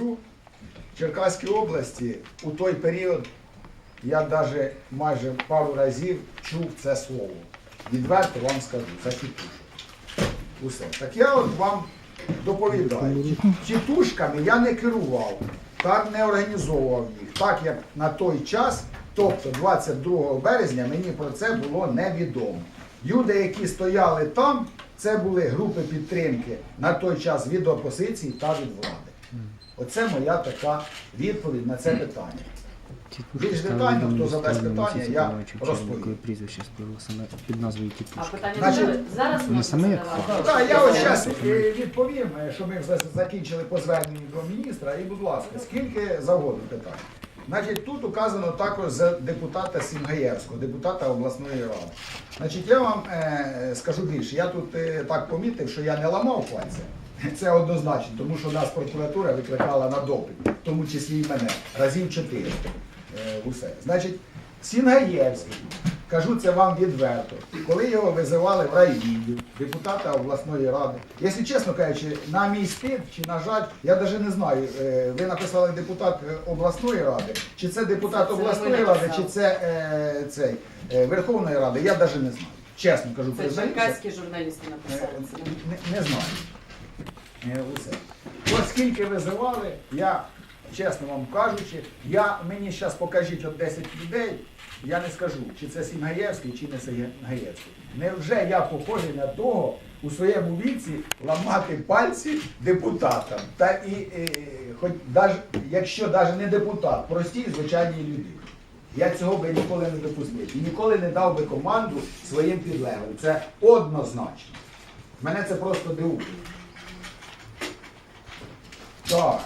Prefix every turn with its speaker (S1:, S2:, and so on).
S1: В Черкаській області у той період я навіть майже пару разів чув це слово. Відверто вам скажу, за тітушок. Усе. Так я от вам доповідаю. Тітушками я не керував, так не організовував їх, так як на той час, тобто 22 березня, мені про це було невідомо. Люди, які стояли там, це були групи підтримки на той час від опозиції та від влади. Оце моя така відповідь на це питання. Більш детально, хто задасть питання, я розповім.
S2: прізвище саме під назвою
S3: А питання
S1: Значить,
S3: зараз
S2: не
S3: можна
S2: саме як
S3: задавати?
S1: Так, я ось зараз відповім, е, що ми вже закінчили по зверненню до міністра. І, будь ласка, скільки завгодно питань. Значить, тут указано також за депутата Сімгаєвського, депутата обласної ради. Значить, я вам е, скажу більше. Я тут е, так помітив, що я не ламав пальця. Це однозначно, тому що нас прокуратура викликала на допит, в тому числі і мене, разів чотири. Е, усе. Значить, Сінгаєвський, кажу це вам відверто, коли його визивали в райвідділ, депутата обласної ради, якщо чесно кажучи, на мій стид чи на жаль, я навіть не знаю, е, ви написали депутат е, обласної ради, чи це депутат
S3: Це
S1: обласної ради, чи це е, цей, е, Верховної Ради, я навіть не знаю. Чесно кажу,
S3: Це черкаські журналісти написали.
S1: Не, не знаю. Усе. Ось скільки визивали, я, чесно вам кажучи, я, мені зараз покажіть от 10 людей, я не скажу, чи це Сімгаєвський, чи не Сімгаєвський. Невже я похожий на того у своєму віці ламати пальці депутатам? Та і, е, хоч даже, якщо навіть не депутат, простій звичайній людині. Я цього би ніколи не допустив. І ніколи не дав би команду своїм підлеглим. Це однозначно. Мене це просто дивує. Talk.